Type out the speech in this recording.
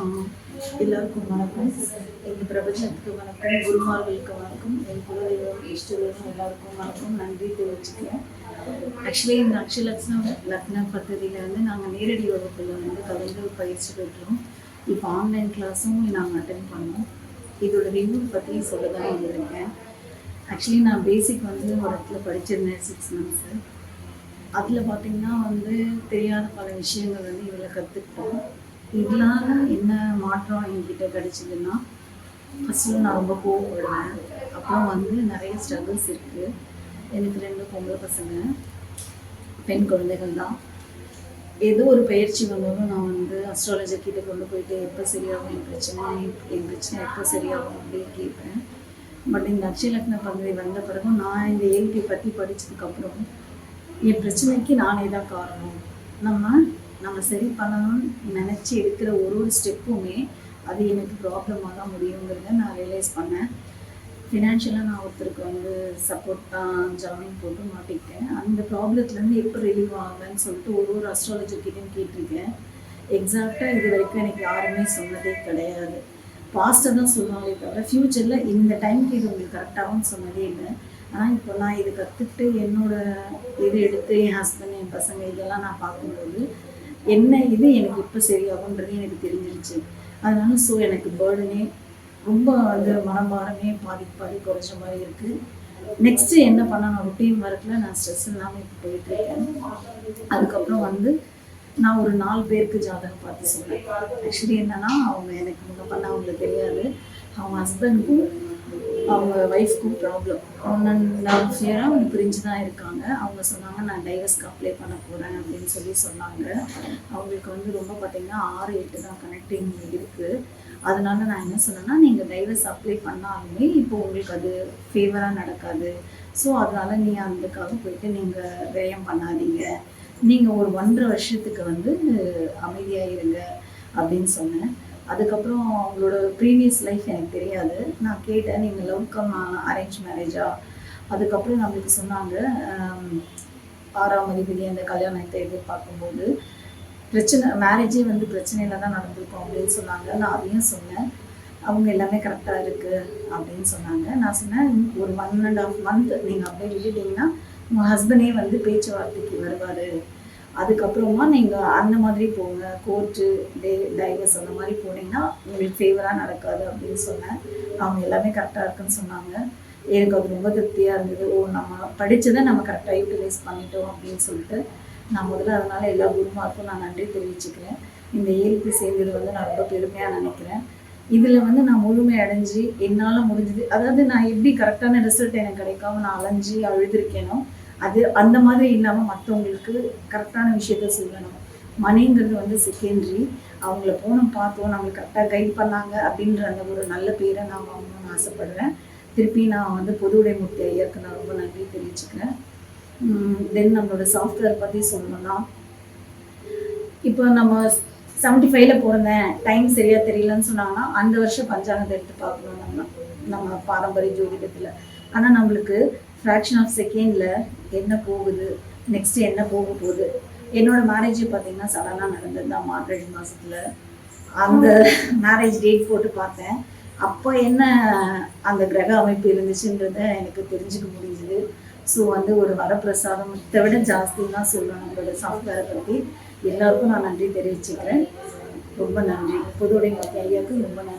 ஆஹ் எல்லாருக்கும் வணக்கம். எங்கள் பிரபஞ்சத்துக்கு வணக்கம். குருமார்களுக்கு வணக்கம். என் குலதெய்வம் இஷ்டதெய்வம் எல்லாருக்கும் வணக்கம். நன்றி தெரிவிச்சுக்கிறேன். ஆக்சுவலி இந்த அக்ஷலக்ஷணம் லக்ன பദ്ധதியில் வந்து நாங்கள் நேரடி வகுப்பில் வந்து கலந்து பயிற்சி பெற்றோம். இப்போ ஆன்லைன் கிளாஸும் நாங்கள் அட்டென்ட் பண்ணோம். இதோட ரிவ்யூ பற்றி சொல்ல தான் வந்திருக்கேன். ஆக்சுவலி நான் பேசிக் வந்து ஒரு இடத்துல படிச்சிருந்தேன் சிக்ஸ் மந்த்ஸு அதில் பார்த்தீங்கன்னா வந்து தெரியாத பல விஷயங்கள் வந்து இதில் கற்றுக்கிட்டோம் இதனால என்ன மாற்றம் என்கிட்ட கிடைச்சதுன்னா ஃபஸ்ட்டு நான் ரொம்ப கோவப்படுவேன். அப்புறம் வந்து நிறைய ஸ்ட்ரகிள்ஸ் இருக்குது எனக்கு ரெண்டு பொம்பளை பசங்க பெண் குழந்தைகள் தான். ஏதோ ஒரு பயிற்சி வந்தாலும் நான் வந்து அஸ்ட்ராலஜர் கிட்டே கொண்டு போயிட்டு எப்போ சரியாகும் என் பிரச்சனை என் பிரச்சனை எப்போ சரியாகும் அப்படின்னு கேட்பேன். பட் இந்த அட்சயலக்ன பகுதி வந்த பிறகும் நான் இந்த ஏல்பி பற்றி படித்ததுக்கப்புறம் என் பிரச்சனைக்கு நானே தான் காரணம். நம்ம நம்ம சரி பண்ணணும்னு நினச்சி எடுக்கிற ஒரு ஒரு ஸ்டெப்புமே அது எனக்கு ப்ராப்ளமாக தான் முடியுங்கிறத நான் ரியலைஸ் பண்ணேன். ஃபினான்ஷியலாக நான் ஒருத்தருக்கு வந்து சப்போர்ட் ஜாயின் போட்டு மாட்டிக்கிட்டேன். அந்த ப்ராப்ளத்துலேருந்து எப்போ ரிலீவ் ஆகலன்னு சொல்லிட்டு ஒரு ஒரு அஸ்ட்ராலஜர்கிட்டையும் கேட்டிருக்கேன். எக்ஸாக்டாக இது வரைக்கும் எனக்கு யாருமே சொன்னதே கிடையாது. பாஸ்ட்டை தான் சொல்லுவாங்களே தவிர ஃப்யூச்சரில் இந்த டைம்க்கு இது உங்களுக்கு கரெக்டாகவும் சொன்னதே இல்லை. ஆனால் இப்போ நான் இது கற்றுக்கிட்டு என்னோடய இது எடுத்து என் ஹஸ்பண்ட் என் பசங்க இதெல்லாம் நான் பார்க்கும்போது என்ன இது எனக்கு இப்போ சரியாகுன்றது எனக்கு தெரிஞ்சிருச்சு. அதனால ஸோ எனக்கு பேர்டனே ரொம்ப வந்து மனமாரமே பாதிக்கு பாதி குறைஞ்ச மாதிரி இருக்குது நெக்ஸ்ட்டு என்ன பண்ணணும்? ரொட்டீன் ஒர்க்கில் நான் ஸ்ட்ரெஸ் இல்லாமல் இப்போ போயிட்டுருக்கேன் அதுக்கப்புறம் வந்து நான் ஒரு நாலு பேருக்கு ஜாதகம் பார்த்து சொன்னேன் ஆக்சுவலி என்னன்னா அவங்க எனக்கு முன்ன பண்ண அவங்களுக்கு தெரியாது. அவங்க ஹஸ்பண்டுக்கும் அவங்க ஒய்ஃப்க்கும் ப்ராப்ளம் ஒன் அண்ட் இயராக அவங்க பிரிஞ்சு தான் இருக்காங்க. அவங்க சொன்னாங்க நான் டைவர்ஸ்க்கு அப்ளை பண்ண போகிறேன் அப்படின்னு சொல்லி சொன்னாங்க. அவங்களுக்கு வந்து ரொம்ப பார்த்தீங்கன்னா ஆறு எட்டு தான் கனெக்டிங் இருக்குது அதனால நான் என்ன சொன்னேன்னா நீங்கள் டைவர்ஸ் அப்ளை பண்ணாலுமே இப்போ உங்களுக்கு அது ஃபேவராக நடக்காது. ஸோ அதனால நீ அதுக்காக போயிட்டு நீங்கள் விரயம் பண்ணாதீங்க. நீங்கள் ஒரு ஒன்றரை வருஷத்துக்கு வந்து அமைதியாக இருங்க அப்படின்னு சொன்னேன். அதுக்கப்புறம் அவங்களோட ப்ரீவியஸ் லைஃப் எனக்கு தெரியாது. நான் கேட்டேன் நீங்கள் லவ் கம் அரேஞ்ச் மேரேஜா அதுக்கப்புறம் நம்மளுக்கு சொன்னாங்க ஆறாம் அதிபதி அந்த கல்யாணத்தை எதிர்பார்க்கும்போது பிரச்சனை மேரேஜே வந்து பிரச்சனையில தான் நடந்திருக்கும் அப்படின்னு சொன்னாங்க. நான் அதையும் சொன்னேன். அவங்க எல்லாமே கரெக்டாக இருக்குது அப்படின்னு சொன்னாங்க. நான் சொன்னேன் ஒரு ஒன் அண்ட் ஆஃப் மந்த் நீங்கள் அப்படியே விட்டுட்டீங்கன்னா உங்கள் ஹஸ்பண்டே வந்து பேச்சுவார்த்தைக்கு வருவார். அதுக்கப்புறமா நீங்கள் அந்த மாதிரி போங்க. கோர்ட்டு டே டைவர்ஸ் அந்த மாதிரி போனீங்கன்னா உங்களுக்கு ஃபேவராக நடக்காது அப்படின்னு சொன்னேன். அவங்க எல்லாமே கரெக்டாக இருக்குன்னு சொன்னாங்க. எனக்கு அது ரொம்ப திருப்தியாக இருந்தது. ஓ நம்ம படித்ததை நம்ம கரெக்டாக யூட்டிலைஸ் பண்ணிட்டோம் அப்படின்னு சொல்லிட்டு நான் முதல்ல அதனால எல்லா குருமாருக்கும் நான் நன்றி தெரிவிச்சுக்கிறேன். இந்த ஏல்பி சேர்ந்தது வந்து நான் ரொம்ப பெருமையாக நினைக்கிறேன். இதில் வந்து நான் முழுமை அடைஞ்சு என்னால் முடிஞ்சது அதாவது நான் எப்படி கரெக்டான ரிசல்ட் எனக்கு கிடைக்காம நான் அலைஞ்சு அழுதுருக்கேனோ அது அந்த மாதிரி இல்லாமல் மற்றவங்களுக்கு கரெக்டான விஷயத்த சொல்லணும் மணிங்கிறது வந்து செகண்டரி. அவங்கள போனோம் பார்த்தோம். நம்மளுக்கு கரெக்டாக கைட் பண்ணாங்க அப்படின்ற அந்த ஒரு நல்ல பேரை நான் வாங்கணும்னு ஆசைப்படுறேன். திருப்பி நான் வந்து பொது உடைமூர்த்தி ஐயருக்கு நான் ரொம்ப நன்றி தெரிவிச்சுக்கிறேன். தென் நம்மளோட சாஃப்ட்வேர் பற்றி சொல்லணும்னா இப்போ நம்ம செவன்ட்டி ஃபைவ்ல பிறந்தேன் டைம் சரியாக தெரியலன்னு சொன்னாங்கன்னா அந்த வருஷம் பஞ்சாங்கத்தை எடுத்து பார்க்கணும் நம்ம நம்ம பாரம்பரிய ஜோதிடத்தில். ஆனால் நம்மளுக்கு ஃப்ராக்ஷன் ஆஃப் செகண்டில் என்ன போகுது? நெக்ஸ்ட் என்ன போக போகுது? என்னோட மேரேஜ் பார்த்தீங்கன்னா சடனாக நடந்திருந்தா மார்கழி மாதத்தில் அந்த மேரேஜ் டேட் போட்டு பார்த்தேன். அப்போ என்ன அந்த கிரக அமைப்பு இருந்துச்சுன்றத எனக்கு தெரிஞ்சுக்க முடிஞ்சுது. ஸோ வந்து ஒரு வரப்பிரசாதம் இதை விட ஜாஸ்தி தான் சொல்லணும் நம்மளோட சாஃப்ட்வேரை பற்றி எல்லாருக்கும் நான் நன்றி தெரிவிச்சுக்கிறேன். ரொம்ப நன்றி. பொதுவுடைய மத்திய ஐயாவுக்கு ரொம்ப நன்றி.